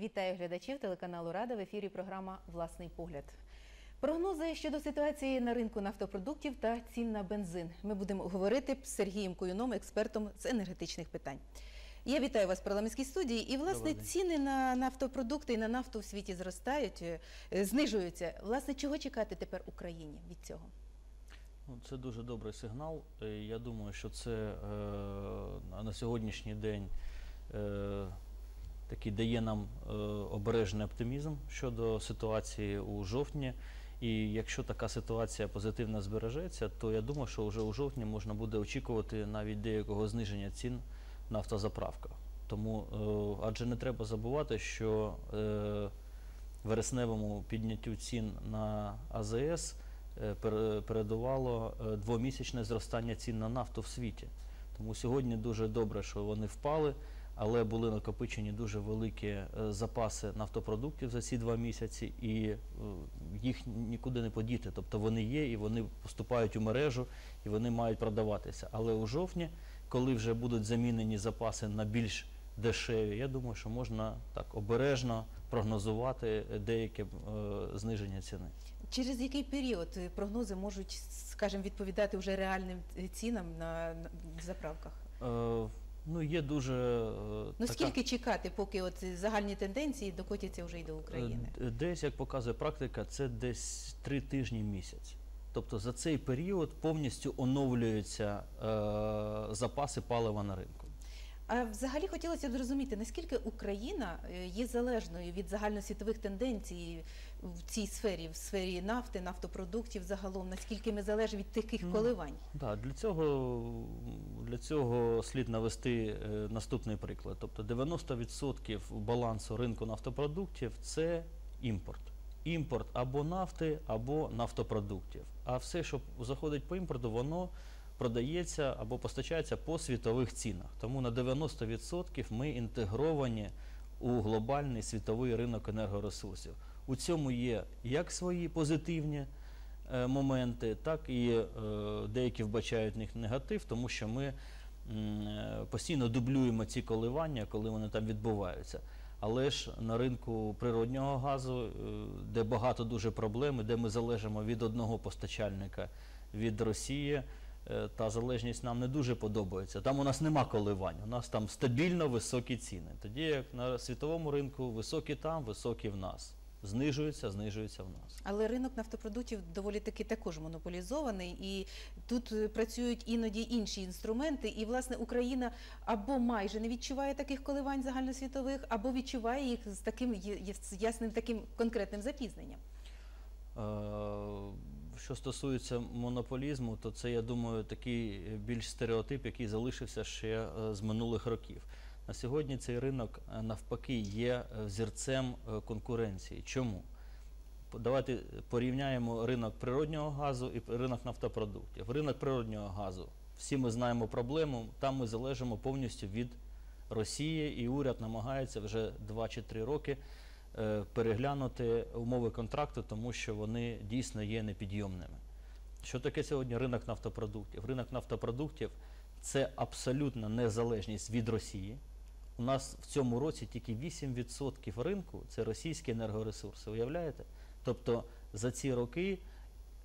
Вітаю глядачів телеканалу Рада в ефірі програма Власний погляд. Прогнози щодо ситуації на ринку нафтопродуктів та цін на бензин. Ми будемо говорити з Сергієм Куюном, експертом з енергетичних питань. Я вітаю вас в парламентській студії. І власне ціни на нафтопродукти і на нафту в світі зростають, е, знижуються. Власне, чого чекати тепер Україні від цього? Ну, Це дуже добрий сигнал. Е, Я думаю, що це е, на- сьогоднішній день такий дає нам е, обережний оптимізм щодо ситуації у жовтні. І якщо така ситуація позитивно збережеться, то я думаю, що вже у жовтні можна буде очікувати навіть деякого зниження цін на автозаправках. Тому, е, адже не треба забувати, що е, вересневому підняттю цін на АЗС передувало двомісячне зростання цін на нафту в світі. Тому сьогодні дуже добре, що вони впали, але були накопичені дуже великі е, запаси нафтопродуктів за ці два місяці, і е, їх нікуди не подіти. Тобто вони є і вони поступають у мережу, і вони мають продаватися. Але у жовтні, коли вже будуть замінені запаси на більш дешеві, я думаю, що можна так обережно прогнозувати деяке е, зниження ціни. Через який період прогнози можуть, скажімо, відповідати вже реальним цінам на, на заправках? Е, ну, є дуже е, Ну така- скільки чекати, поки от загальні тенденції докотяться вже й до України? Е, Десь, як показує практика, це десь три тижні місяць. Тобто за цей період повністю оновлюються е, запаси палива на ринку. А взагалі хотілося б зрозуміти, наскільки Україна е, є залежною від загальносвітових тенденцій в цій сфері, в сфері нафти, нафтопродуктів загалом, наскільки ми залежимо від таких коливань? Да, для, цього, для цього слід навести е, наступний приклад. Тобто 90% балансу ринку нафтопродуктів це імпорт. Імпорт або нафти, або нафтопродуктів. А все, що заходить по імпорту, воно продається або постачається по світових цінах. Тому на 90% ми інтегровані у глобальний світовий ринок енергоресурсів. У цьому є як свої позитивні е, моменти, так і е, деякі вбачають в них негатив, тому що ми е, постійно дублюємо ці коливання, коли вони там відбуваються. Але ж на ринку природнього газу, де багато дуже проблем, де ми залежимо від одного постачальника від Росії, та залежність нам не дуже подобається. Там у нас нема коливань, у нас там стабільно високі ціни. Тоді як на світовому ринку високі там, високі в нас. Знижуються, знижуються в нас. Але ринок нафтопродуктів доволі таки також монополізований, і тут е, працюють іноді інші інструменти. І власне Україна або майже не відчуває таких коливань загальносвітових, або відчуває їх з таким з ясним таким конкретним запізненням. Е, Що стосується монополізму, то це, я думаю, такий більш стереотип, який залишився ще е, з минулих років. На сьогодні цей ринок е, навпаки є е, зірцем е, конкуренції. Чому? Давайте порівняємо ринок природнього газу і ринок нафтопродуктів. Ринок природнього газу. Всі ми знаємо проблему. Там ми залежимо повністю від Росії, і уряд намагається вже 2 чи 3 роки переглянути умови контракту, тому що вони дійсно є непідйомними. Що таке сьогодні ринок нафтопродуктів? Ринок нафтопродуктів це абсолютна незалежність від Росії. У нас в цьому році тільки 8% ринку це російські енергоресурси. Уявляєте? Тобто за ці роки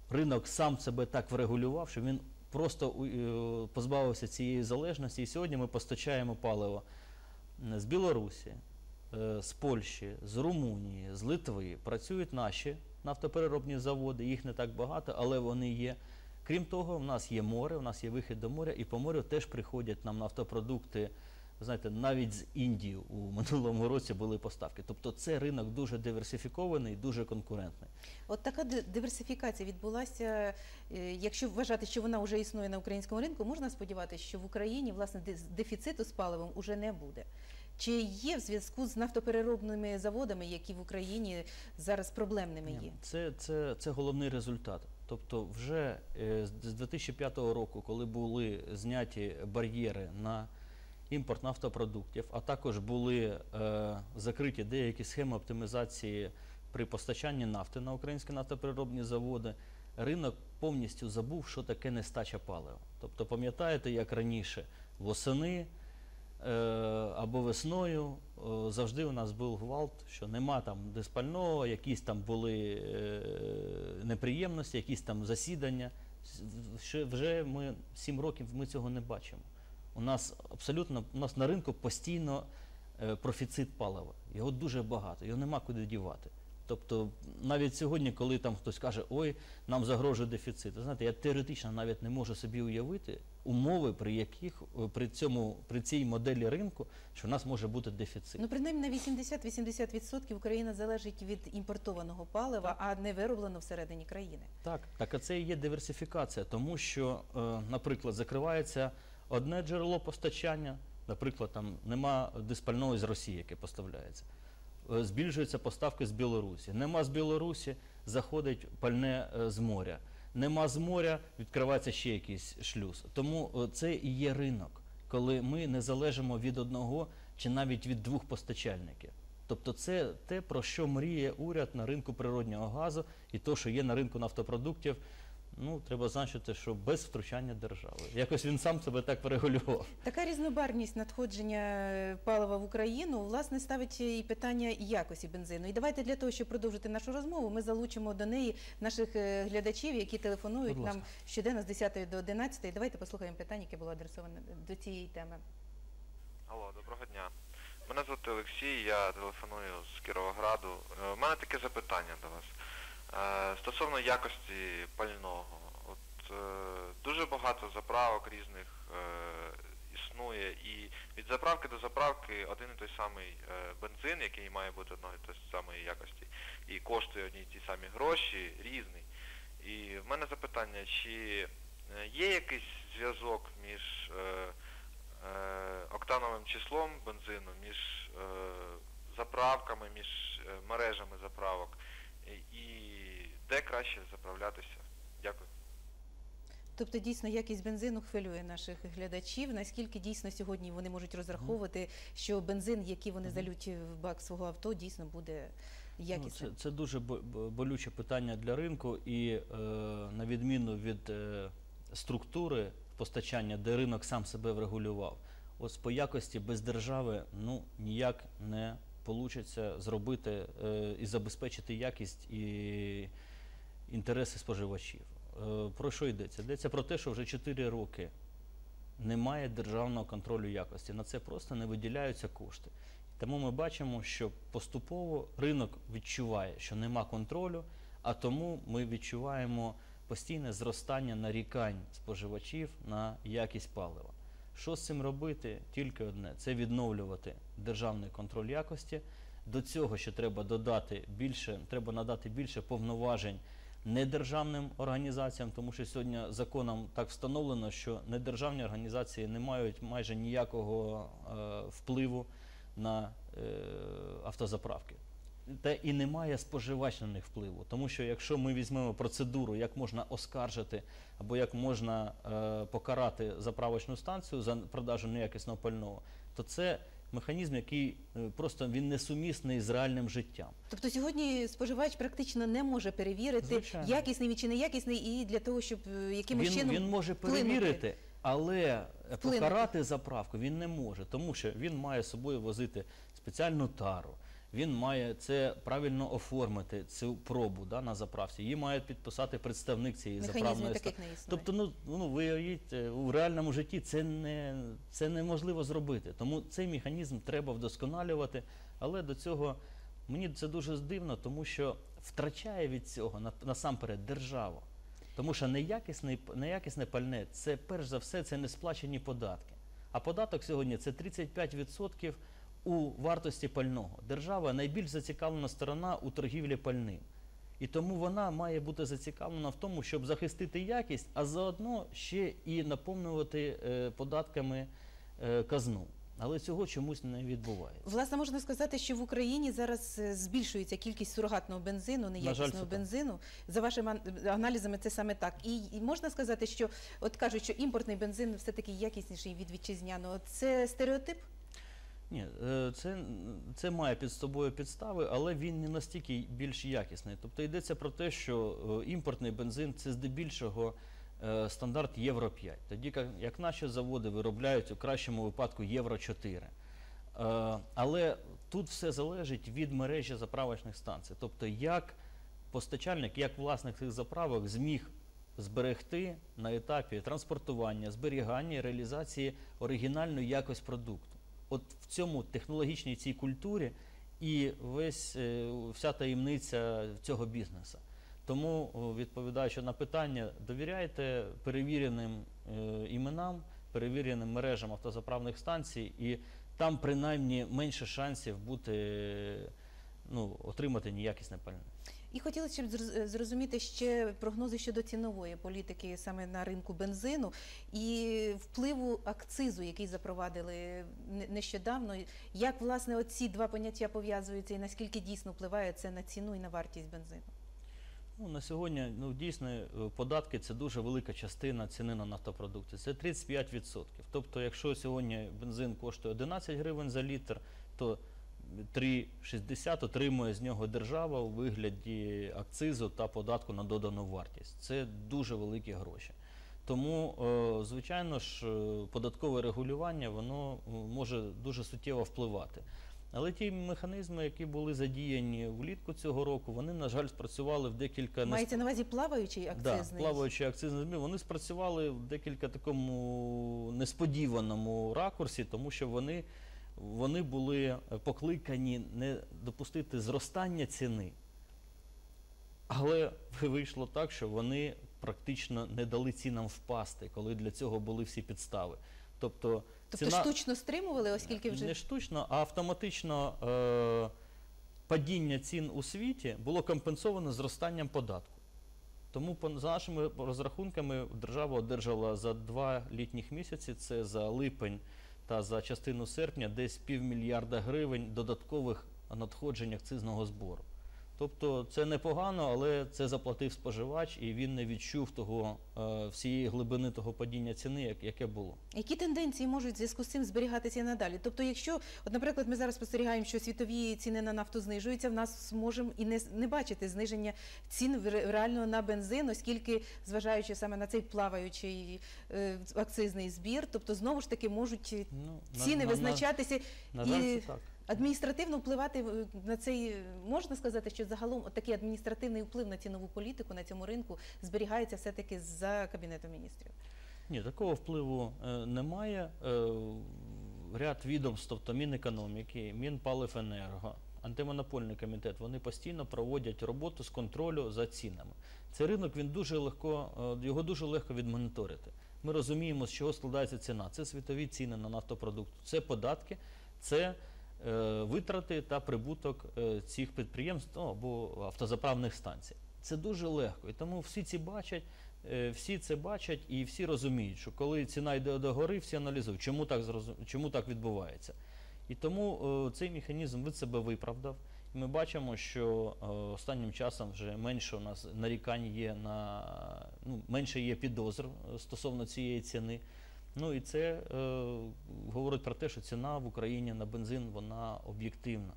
ринок сам себе так врегулював, що він просто е, позбавився цієї залежності. І сьогодні ми постачаємо паливо з Білорусі, е, з Польщі, з Румунії, з Литви. Працюють наші нафтопереробні заводи, їх не так багато, але вони є. Крім того, в нас є море, у нас є вихід до моря, і по морю теж приходять нам нафтопродукти. Ви Знаєте, навіть з Індії у минулому році були поставки. Тобто це ринок дуже диверсифікований, дуже конкурентний. От така диверсифікація відбулася. е, Якщо вважати, що вона вже існує на українському ринку, можна сподіватися, що в Україні власне дефіциту з паливом уже не буде. Чи є в зв'язку з нафтопереробними заводами, які в Україні зараз проблемними є? Це, це, це головний результат. Тобто, вже е, з 2005 року, коли були зняті бар'єри на імпорт нафтопродуктів, а також були е, закриті деякі схеми оптимізації при постачанні нафти на українські нафтопереробні заводи, ринок повністю забув, що таке нестача палива. Тобто, пам'ятаєте, як раніше восени е, або весною е, завжди у нас був гвалт, що нема там диспального, якісь там були е, неприємності, якісь там засідання. Вже ми сім років ми цього не бачимо. У нас абсолютно у нас на ринку постійно е, профіцит палива. Його дуже багато, його нема куди дівати. Тобто навіть сьогодні, коли там хтось каже, ой, нам загрожує дефіцит, знаєте, я теоретично навіть не можу собі уявити умови, при яких е, при цьому при цій моделі ринку, що в нас може бути дефіцит. Ну, принаймні на 80-80% Україна залежить від імпортованого палива, а не вироблено всередині країни. Так, так а це і є диверсифікація, тому що, е, наприклад, закривається одне джерело постачання, наприклад, там нема диспального з Росії, яке поставляється. Е, Збільшуються поставки з Білорусі. Нема з Білорусі, заходить пальне е, з моря. Нема з моря, відкривається ще якийсь шлюз. Тому е, це і є ринок, коли ми не залежимо від одного чи навіть від двох постачальників. Тобто це те, про що мріє уряд на ринку природнього газу, і то, що є на ринку нафтопродуктів, ну треба значити, що без втручання держави. Якось він сам себе так врегулював. Така різнобарність надходження е, палива в Україну власне ставить і питання якості бензину. І давайте для того, щоб продовжити нашу розмову, ми залучимо до неї наших е, глядачів, які телефонують нам щоденно з 10 до 11. Давайте послухаємо питання, яке було адресоване до цієї теми. Алло, доброго дня. Мене звати Олексій, я телефоную з Кіровограду. Е, У мене таке запитання до вас. Е, Стосовно якості пального. От е, дуже багато заправок різних е, існує і від заправки до заправки один і той самий бензин, який має бути одної і той самої якості, і коштує одні й ті самі гроші, різний. І в мене запитання, чи є якийсь зв'язок між октановим числом бензину, між заправками, між мережами заправок і де краще заправлятися? Дякую. Тобто дійсно якість бензину хвилює наших глядачів. Наскільки дійсно сьогодні вони можуть розраховувати, що бензин, який вони залють в бак свого авто, дійсно буде Ну, якісним. це, це дуже бо- бо- болюче питання для ринку, і е, на відміну від е, структури постачання, де ринок сам себе врегулював, ось по якості без держави ну ніяк не вийде зробити е, і забезпечити якість і інтереси споживачів. Е, про що йдеться? Йдеться про те, що вже 4 роки немає державного контролю якості. На це просто не виділяються кошти. Тому ми бачимо, що поступово ринок відчуває, що нема контролю, а тому ми відчуваємо постійне зростання нарікань споживачів на якість палива. Що з цим робити? Тільки одне це відновлювати державний контроль якості. До цього ще треба додати більше, треба надати більше повноважень недержавним організаціям, тому що сьогодні законом так встановлено, що недержавні організації не мають майже ніякого е, впливу на е, автозаправки. Та і немає споживач на них впливу. Тому що якщо ми візьмемо процедуру, як можна оскаржити або як можна е, покарати заправочну станцію за продажу неякісного пального, то це механізм, який е, просто він несумісний з реальним життям. Тобто сьогодні споживач практично не може перевірити, Звичайно. якісний він чи не якісний, і для того, щоб е, якимось Він, чином він може вплинути. перевірити, але Вплинути. покарати заправку він не може, тому що він має з собою возити спеціальну тару. Він має це правильно оформити, цю пробу да, на заправці. Її має підписати представник цієї механізмів заправної таких не існує. Тобто, ну, ну ви уявіть, е, у реальному житті це не це неможливо зробити. Тому цей механізм треба вдосконалювати. Але до цього мені це дуже дивно, тому що втрачає від цього на- насамперед держава. Тому що неякісне, неякісне пальне це перш за все це не сплачені податки. А податок сьогодні це 35% у вартості пального. Держава найбільш зацікавлена сторона у торгівлі пальним. І тому вона має бути зацікавлена в тому, щоб захистити якість, а заодно ще і наповнювати е, податками е, казну. Але цього чомусь не відбувається. Власне, можна сказати, що в Україні зараз е, збільшується кількість сурогатного бензину, неякісного бензину. За вашими аналізами, це саме так. І, і можна сказати, що от кажуть, що імпортний бензин все таки якісніший від вітчизняного. Це стереотип? Ні, е, це, це має під собою підстави, але він не настільки більш якісний. Тобто йдеться про те, що е, імпортний бензин це здебільшого е, стандарт Євро 5. Тоді як, наші заводи виробляють у кращому випадку Євро 4. Е, але тут все залежить від мережі заправочних станцій. Тобто, як постачальник, як власник цих заправок зміг зберегти на етапі транспортування, зберігання і реалізації оригінальної якості продукту. От в цьому технологічній цій культурі і весь е, вся таємниця цього бізнесу. Тому, відповідаючи на питання, довіряйте перевіреним е, іменам, перевіреним мережам автозаправних станцій, і там принаймні менше шансів бути, е, ну, отримати неякісне пальне. І хотілося щоб зроз- зрозуміти ще прогнози щодо цінової політики саме на ринку бензину і впливу акцизу, який запровадили нещодавно. Як власне оці два поняття пов'язуються і наскільки дійсно впливає це на ціну і на вартість бензину? Ну, на сьогодні ну, дійсно е, податки це дуже велика частина ціни на нафтопродукти. Це 35%. Тобто, якщо сьогодні бензин коштує 11 гривень за літр, то 3,60 отримує з нього держава у вигляді акцизу та податку на додану вартість. Це дуже великі гроші. Тому, е, звичайно ж, е, податкове регулювання воно е, може дуже суттєво впливати. Але ті механізми, які були задіяні влітку цього року, вони, на жаль, спрацювали в декілька Мається на увазі плаваючий акцизний? Да, плаваючі акцизні зміни, вони спрацювали в декілька такому несподіваному ракурсі, тому що вони, вони були покликані не допустити зростання ціни. Але вийшло так, що вони практично не дали цінам впасти, коли для цього були всі підстави. Тобто, Тобто ціна... штучно стримували, оскільки вже Не штучно, а автоматично е, падіння цін у світі було компенсовано зростанням податку. Тому по- за нашими розрахунками держава одержала за два літніх місяці, це за липень та за частину серпня, десь півмільярда гривень додаткових надходжень акцизного збору. Тобто це непогано, але це заплатив споживач, і він не відчув того е, всієї глибини того падіння ціни, як- яке було. Які тенденції можуть в зв'язку з цим зберігатися і надалі? Тобто, якщо, от, наприклад, ми зараз спостерігаємо, що світові ціни на нафту знижуються, в нас можемо і не, не бачити зниження цін реально на бензин, оскільки, зважаючи саме на цей плаваючий е, акцизний збір, тобто знову ж таки можуть Ну, на- ціни на- на- визначатися На жаль, і це так. Адміністративно впливати е, на цей, е, можна сказати, що загалом такий адміністративний вплив на цінову політику на цьому ринку зберігається все-таки за Кабінетом міністрів. Ні, такого впливу е, немає. Е, ряд відомств, тобто Мінекономіки, Мінпаливенерго, антимонопольний комітет, вони постійно проводять роботу з контролю за цінами. Цей ринок він дуже легко, е, його дуже легко відмоніторити. Ми розуміємо, з чого складається ціна. Це світові ціни на нафтопродукти, це податки, це витрати та прибуток е, цих підприємств ну, або автозаправних станцій. Це дуже легко. І тому всі ці бачать, е, всі це бачать і всі розуміють, що коли ціна йде до гори, всі аналізують, чому так, чому так відбувається. І тому е, цей механізм від себе виправдав. І ми бачимо, що е, останнім часом вже менше у нас нарікань є на ну, менше є підозр е, стосовно цієї ціни. Ну і це е, говорить про те, що ціна в Україні на бензин вона об'єктивна.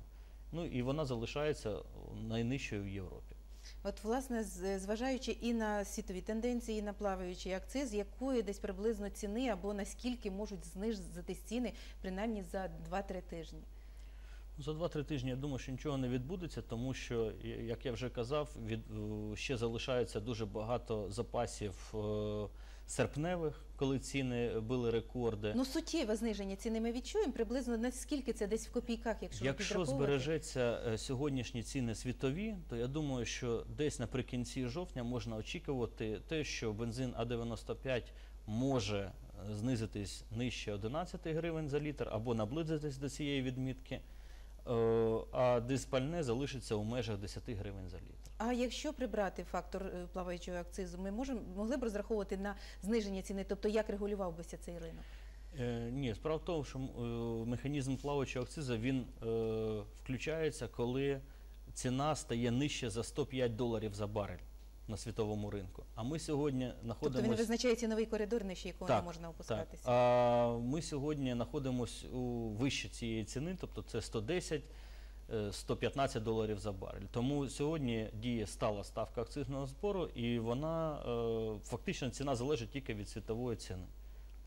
Ну і вона залишається найнижчою в Європі. От, власне, зважаючи і на світові тенденції, і на плаваючий акциз, якої десь приблизно ціни або наскільки можуть знизитись ціни, принаймні за 2-3 тижні. За 2-3 тижні я думаю, що нічого не відбудеться, тому що, як я вже казав, від, е, ще залишається дуже багато запасів е, серпневих, коли ціни били рекорди. Ну, суттєве зниження ціни ми відчуємо, приблизно наскільки це десь в копійках, якщо, Якщо збережеться е, сьогоднішні ціни світові, то я думаю, що десь наприкінці жовтня можна очікувати те, що бензин А95 може е, знизитись нижче 11 гривень за літр або наблизитись до цієї відмітки, а диспальне залишиться у межах 10 гривень за літр. А якщо прибрати фактор е, плаваючого акцизу, ми можемо могли б розраховувати на зниження ціни, тобто як регулював бися цей ринок? Е, ні, справа в тому, що е, механізм плаваючого акцизу він е, включається, коли ціна стає нижче за 105 доларів за барель на світовому ринку. А ми сьогодні Тобто він знаходимося. визначає ціновий коридор, нижче якого не можна опускатися. Так. А ми сьогодні знаходимося у вище цієї ціни, тобто це 110 е, 115 доларів за барель. Тому сьогодні діє стала ставка акцизного збору, і вона е, фактично ціна залежить тільки від світової ціни.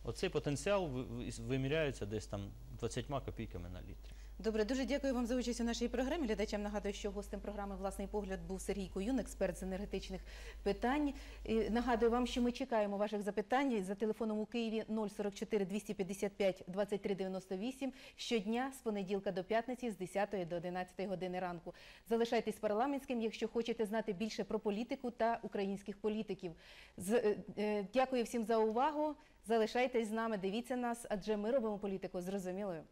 Оцей потенціал ви- ви- виміряється десь там 20 копійками на літр. Добре, дуже дякую вам за участь у нашій програмі. Глядачам нагадую, що гостем програми Власний погляд був Сергій Куюн, експерт з енергетичних питань. І нагадую вам, що ми чекаємо ваших запитань за телефоном у Києві 044 255 23 98 щодня з понеділка до п'ятниці з 10 до 11 години ранку. Залишайтесь парламентським, якщо хочете знати більше про політику та українських політиків. З, е, е, дякую всім за увагу. Залишайтесь з нами, дивіться нас, адже ми робимо політику зрозумілою.